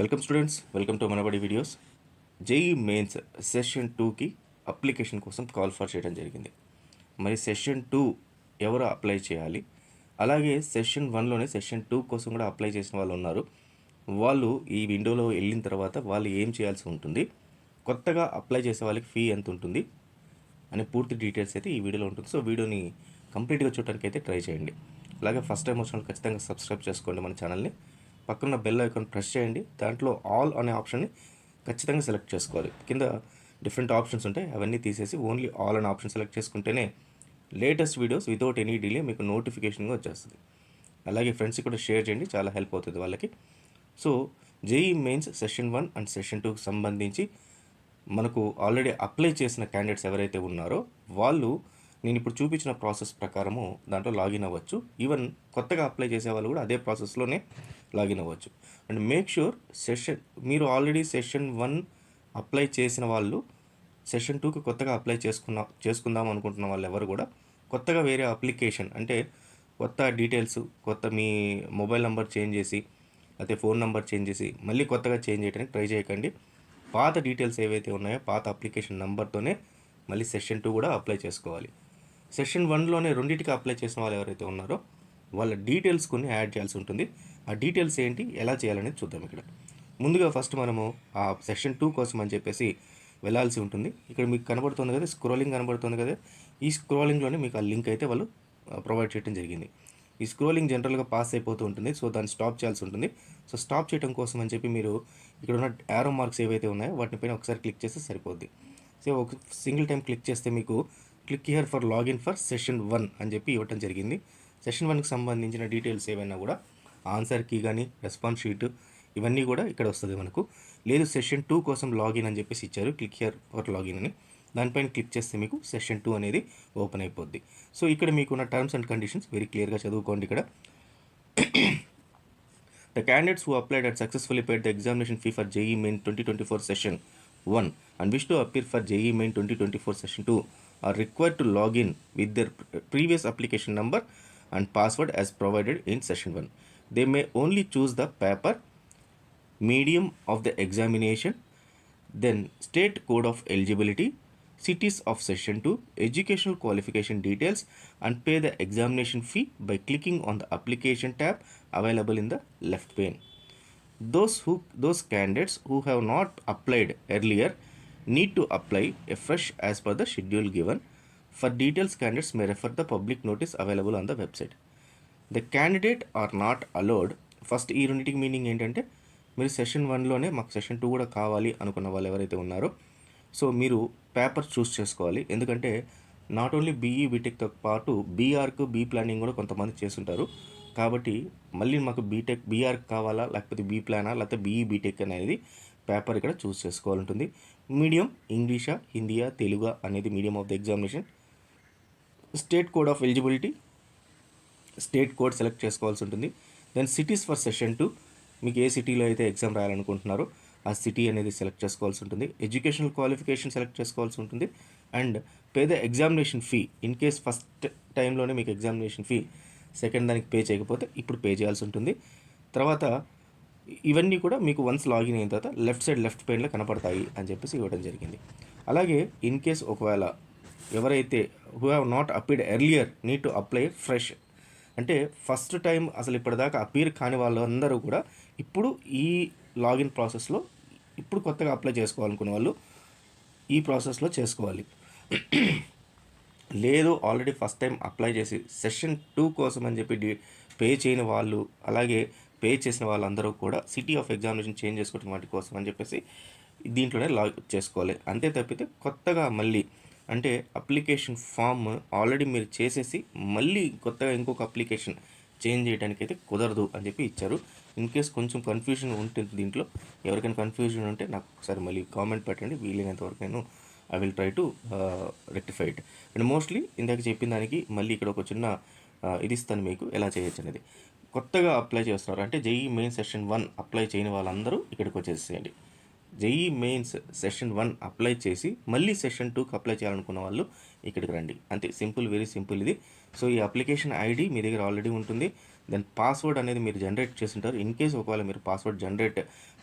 Welcome students welcome to Manabadi videos JEE mains session టూకి application కోసం call for చేయడం జరిగింది. మరి సెషన్ టూ ఎవరు అప్లై చేయాలి? అలాగే సెషన్ వన్లోనే సెషన్ టూ కోసం కూడా అప్లై చేసిన వాళ్ళు ఉన్నారు. వాళ్ళు ఈ విండోలో వెళ్ళిన తర్వాత వాళ్ళు ఏం చేయాల్సి ఉంటుంది? కొత్తగా అప్లై చేసే వాళ్ళకి ఫీ ఎంత ఉంటుంది? అనే పూర్తి డీటెయిల్స్ అయితే ఈ వీడియోలో ఉంటుంది. సో వీడియోని కంప్లీట్గా చూడడానికి అయితే ట్రై చేయండి. అలాగే ఫస్ట్ టైం వచ్చిన వాళ్ళు ఖచ్చితంగా సబ్స్క్రైబ్ చేసుకోండి మన ఛానల్ని పక్కన బెల్ ఐకాన్ ప్రెస్ చేయండి. దాంట్లో ఆల్ అనే ఆప్షన్ని ఖచ్చితంగా సెలెక్ట్ చేసుకోవాలి. కింద డిఫరెంట్ ఆప్షన్స్ ఉంటాయి. అవన్నీ తీసేసి ఓన్లీ ఆల్ అనే ఆప్షన్ సెలెక్ట్ చేసుకుంటేనే latest videos without any delay మీకు నోటిఫికేషన్గా వచ్చేస్తుంది. అలాగే ఫ్రెండ్స్కి కూడా షేర్ చేయండి. చాలా హెల్ప్ అవుతుంది వాళ్ళకి. So JEE mains session one and session టూకి సంబంధించి మనకు ఆల్రెడీ అప్లై చేసిన క్యాండిడేట్స్ ఎవరైతే ఉన్నారో వాళ్ళు నేను ఇప్పుడు చూపించిన ప్రాసెస్ ప్రకారము దాంట్లో లాగిన్ అవ్వచ్చు. ఈవెన్ కొత్తగా అప్లై చేసే వాళ్ళు కూడా అదే ప్రాసెస్లోనే లాగిన్ అవ్వచ్చు. అండ్ మేక్ షూర్ సెషన్ మీరు ఆల్రెడీ సెషన్ వన్ అప్లై చేసిన వాళ్ళు సెషన్ టూకి కొత్తగా అప్లై చేసుకున్న చేసుకుందాం అనుకుంటున్న వాళ్ళు ఎవరు కూడా కొత్తగా వేరే అప్లికేషన్ అంటే కొత్త డీటెయిల్స్ కొత్త మీ మొబైల్ నెంబర్ చేంజ్ చేసి లేకపోతే ఫోన్ నెంబర్ చేంజ్ చేసి మళ్ళీ కొత్తగా చేంజ్ చేయడానికి ట్రై చేయకండి. పాత డీటెయిల్స్ ఏవైతే ఉన్నాయో పాత అప్లికేషన్ నెంబర్తోనే మళ్ళీ సెషన్ టూ కూడా అప్లై చేసుకోవాలి. సెషన్ వన్లోనే రెండింటికి అప్లై చేసిన వాళ్ళు ఎవరైతే ఉన్నారో వాళ్ళ డీటెయిల్స్ కొన్ని యాడ్ చేయాల్సి ఉంటుంది. ఆ డీటెయిల్స్ ఏంటి ఎలా చేయాలనేది చూద్దాం ఇక్కడ. ముందుగా ఫస్ట్ మనము ఆ సెషన్ టూ కోసం అని చెప్పేసి వెళ్ళాల్సి ఉంటుంది. ఇక్కడ మీకు కనబడుతుంది కదా స్క్రోలింగ్ కనబడుతుంది కదా. ఈ స్క్రోలింగ్లోనే మీకు ఆ లింక్ అయితే వాళ్ళు ప్రొవైడ్ చేయడం జరిగింది. ఈ స్క్రోలింగ్ జనరల్గా పాస్ అయిపోతూ ఉంటుంది. సో దాన్ని స్టాప్ చేయాల్సి ఉంటుంది. సో స్టాప్ చేయడం కోసం అని చెప్పి మీరు ఇక్కడ ఉన్న యారో మార్క్స్ ఏవైతే ఉన్నాయో వాటిపైన ఒకసారి క్లిక్ చేస్తే సరిపోద్ది. సో ఒక సింగిల్ టైం క్లిక్ చేస్తే మీకు click here for login for session one అని చెప్పి ఇవ్వటం జరిగింది. సెషన్ వన్కి సంబంధించిన డీటెయిల్స్ ఏవైనా కూడా ఆన్సర్ కీ కానీ రెస్పాన్స్ షీట్ ఇవన్నీ కూడా ఇక్కడ వస్తుంది మనకు. లేదు సెషన్ టూ కోసం లాగిన్ అని చెప్పేసి ఇచ్చారు. క్లిక్ హియర్ ఫర్ లాగిన్ అని. దానిపైన క్లిక్ చేస్తే మీకు సెషన్ టూ అనేది ఓపెన్ అయిపోద్ది. సో ఇక్కడ మీకున్న టర్మ్స్ అండ్ కండిషన్స్ వెరీ క్లియర్గా చదువుకోండి ఇక్కడ. The candidates who applied at successfully paid the examination fee for JEE main twenty twenty four session one and wish to appear for JEE main twenty twenty four session two are required to login with their previous application number and password as provided in session one. They may only choose the paper, medium of the examination, then state code of eligibility, cities of session 2, educational qualification details, and pay the examination fee by clicking on the application tab available in the left pane. Those who those candidates who have not applied earlier need to apply afresh as per the schedule given. For details, candidates may refer the public notice available on the website. The candidate are not allowed first ఈ రెండింటికి meaning ఏంటంటే మీరు session వన్లోనే మాకు session two కూడా కావాలి అనుకున్న వాళ్ళు ఎవరైతే ఉన్నారో సో మీరు పేపర్ చూస్ చేసుకోవాలి. ఎందుకంటే నాట్ ఓన్లీ బీఈ బీటెక్తో పాటు బీఆర్కు బీ ప్లానింగ్ కూడా కొంతమంది చేస్తుంటారు. కాబట్టి మళ్ళీ మాకు బీటెక్ బీఆర్ కావాలా లేకపోతే బీ ప్లానా లేకపోతే బీఈ బీటెక్ అనేది పేపర్ ఇక్కడ చూస్ చేసుకోవాలి ఉంటుంది మీడియం ఇంగ్లీషా హిందీయా తెలుగా అనేది medium of the examination state code of eligibility state code select చేసుకోవాల్సి ఉంటుంది. Then cities for session two మీకు ఏ సిటీలో అయితే ఎగ్జామ్ రాయాలనుకుంటున్నారో ఆ సిటీ అనేది సెలెక్ట్ చేసుకోవాల్సి ఉంటుంది. ఎడ్యుకేషనల్ క్వాలిఫికేషన్ సెలెక్ట్ చేసుకోవాల్సి ఉంటుంది. And pay the examination fee in case first టైంలోనే మీకు ఎగ్జామినేషన్ ఫీ సెకండ్ దానికి పే చేయకపోతే ఇప్పుడు పే చేయాల్సి ఉంటుంది. తర్వాత ఇవన్నీ కూడా మీకు వన్స్ లాగిన్ అయిన తర్వాత లెఫ్ట్ సైడ్ లెఫ్ట్ పెయిన్లో కనపడతాయి అని చెప్పేసి ఇవ్వడం జరిగింది. అలాగే ఇన్ కేస్ ఒకవేళ ఎవరైతే who have not appeared earlier need to apply fresh అంటే ఫస్ట్ టైం అసలు ఇప్పటిదాకా అపీర్ కాని వాళ్ళందరూ కూడా ఇప్పుడు ఈ లాగిన్ ప్రాసెస్లో ఇప్పుడు కొత్తగా అప్లై చేసుకోవాలనుకునే వాళ్ళు ఈ ప్రాసెస్లో చేసుకోవాలి. లేదు ఆల్రెడీ ఫస్ట్ టైం అప్లై చేసి సెషన్ టూ కోసం అని చెప్పి పే చేయని వాళ్ళు అలాగే పే చేసిన వాళ్ళందరూ కూడా సిటీ ఆఫ్ ఎగ్జామినేషన్ చేంజ్ చేసుకోవడం వాటి కోసం అని చెప్పేసి దీంట్లోనే లాగ్ చేసుకోవాలి. అంతే తప్పితే కొత్తగా మళ్ళీ అంటే అప్లికేషన్ ఫామ్ ఆల్రెడీ మీరు చేసేసి మళ్ళీ కొత్తగా ఇంకొక అప్లికేషన్ చేంజ్ చేయడానికి అయితే కుదరదు అని చెప్పి ఇచ్చారు. ఇన్ కేస్ కొంచెం కన్ఫ్యూజన్ ఉంటుంది దీంట్లో ఎవరికైనా కన్ఫ్యూజన్ ఉంటే నాకు ఒకసారి మళ్ళీ కామెంట్ పెట్టండి. వీలైనంత వరకు నేను I will try to rectify it. And mostly ఇందాక చెప్పిన దానికి మళ్ళీ ఇక్కడ ఒక చిన్న ఇది ఇస్తాను మీకు ఎలా చేయొచ్చు అనేది. కొత్తగా అప్లై చేస్తున్నారు. అంటే JEE main session one apply చేయని వాళ్ళందరూ ఇక్కడికి వచ్చేసేయండి. JEE mains session one apply చేసి మళ్ళీ సెషన్ టూకి అప్లై చేయాలనుకున్న వాళ్ళు ఇక్కడికి రండి. అంతే సింపుల్ వెరీ సింపుల్ ఇది. సో ఈ అప్లికేషన్ ఐడి మీ దగ్గర ఆల్రెడీ ఉంటుంది. దెన్ పాస్వర్డ్ అనేది మీరు జనరేట్ చేస్తుంటారు ఇన్ కేస్ ఒకవేళ మీరు పాస్వర్డ్ జనరేట్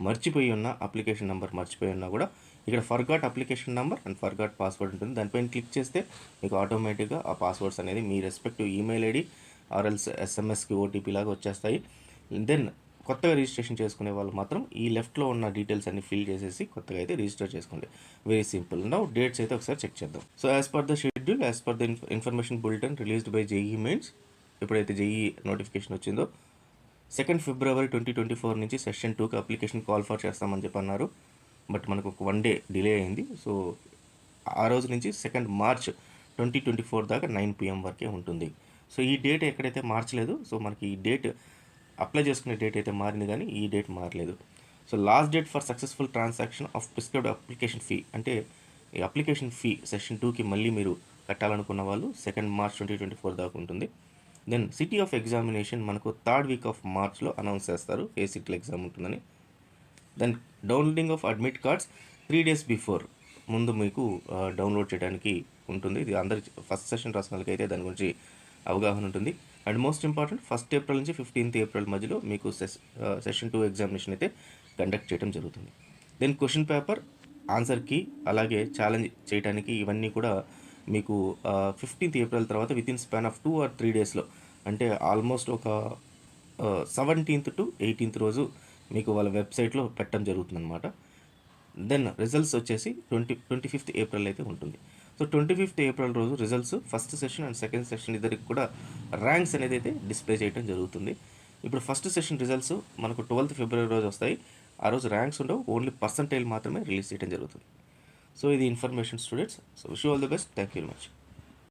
మర్చిపోయి ఉన్న అప్లికేషన్ నెంబర్ మర్చిపోయి ఉన్నా కూడా ఇక్కడ forgot application number and forgot password ఉంటుంది. దానిపైన క్లిక్ చేస్తే మీకు ఆటోమేటిక్గా ఆ పాస్వర్డ్స్ అనేది మీ రెస్పెక్టివ్ ఈమెయిల్ ఐడి ఆర్ఎల్స్ ఎస్ఎంఎస్కి ఓటీపీ లాగా వచ్చేస్తాయి. దెన్ కొత్తగా రిజిస్ట్రేషన్ చేసుకునే వాళ్ళు మాత్రం ఈ లెఫ్ట్లో ఉన్న డీటెయిల్స్ అన్ని ఫిల్ చేసేసి కొత్తగా అయితే రిజిస్టర్ చేసుకోండి. వెరీ సింపుల్ నౌ డేట్స్ అయితే ఒకసారి చెక్ చేద్దాం. So as per the schedule as per the information bulletin released by JEE mains ఎప్పుడైతే జేఈ నోటిఫికేషన్ వచ్చిందో second February twenty twenty four నుంచి సెషన్ టూకి అప్లికేషన్ కాల్ ఫర్ చేస్తామని చెప్పి అన్నారు. బట్ మనకు ఒక వన్ డే డిలే అయింది. సో ఆ రోజు నుంచి second March twenty twenty four దాకా నైన్ పిఎం వరకే ఉంటుంది. సో ఈ డేట్ ఎక్కడైతే మార్చలేదు సో మనకి ఈ డేట్ అప్లై చేసుకునే డేట్ అయితే మారింది కానీ ఈ డేట్ మారలేదు. So last date for successful transaction of prescribed application fee అంటే ఈ అప్లికేషన్ ఫీ సెషన్ టూకి మళ్ళీ మీరు కట్టాలనుకున్న వాళ్ళు second March twenty twenty four దాకా ఉంటుంది. దెన్ సిటీ ఆఫ్ ఎగ్జామినేషన్ మనకు థర్డ్ వీక్ ఆఫ్ మార్చ్లో అనౌన్స్ చేస్తారు. ఏ సిటీలో ఎగ్జామ్ ఉంటుందని. Then downloading of admit cards three days before ముందు మీకు uh, డౌన్లోడ్ చేయడానికి ఉంటుంది. ఇది అందరి ఫస్ట్ సెషన్ రాసిన వాళ్ళకి అయితే దాని గురించి అవగాహన ఉంటుంది. And most important first April నుంచి ఫిఫ్టీన్త్ ఏప్రిల్ మధ్యలో మీకు సెషన్ టూ ఎగ్జామినేషన్ అయితే కండక్ట్ చేయడం జరుగుతుంది. దెన్ క్వశ్చన్ పేపర్ ఆన్సర్కి అలాగే ఛాలెంజ్ చేయడానికి ఇవన్నీ కూడా మీకు ఫిఫ్టీన్త్ ఏప్రిల్ తర్వాత within span of two or three డేస్లో అంటే ఆల్మోస్ట్ ఒక సెవెంటీన్త్ టు ఎయిటీన్త్ రోజు మీకు వాళ్ళ వెబ్సైట్లో పెట్టడం జరుగుతుందన్నమాట. దెన్ రిజల్ట్స్ వచ్చేసి ట్వంటీ ట్వంటీ ఫిఫ్త్ ఏప్రిల్ అయితే ఉంటుంది. సో ట్వంటీ ఫిఫ్త్ ఏప్రిల్ రోజు results first session and second session ఇద్దరికి కూడా ర్యాంక్స్ అనేది అయితే డిస్ప్లే చేయడం జరుగుతుంది. ఇప్పుడు ఫస్ట్ సెషన్ రిజల్ట్స్ మనకు ట్వెల్త్ ఫిబ్రవరి రోజు వస్తాయి. ఆ రోజు ర్యాంక్స్ ఉండవు ఓన్లీ పర్సంటైల్ మాత్రమే రిలీజ్ చేయడం జరుగుతుంది. సో ఇది information students so wish all the best thank you very much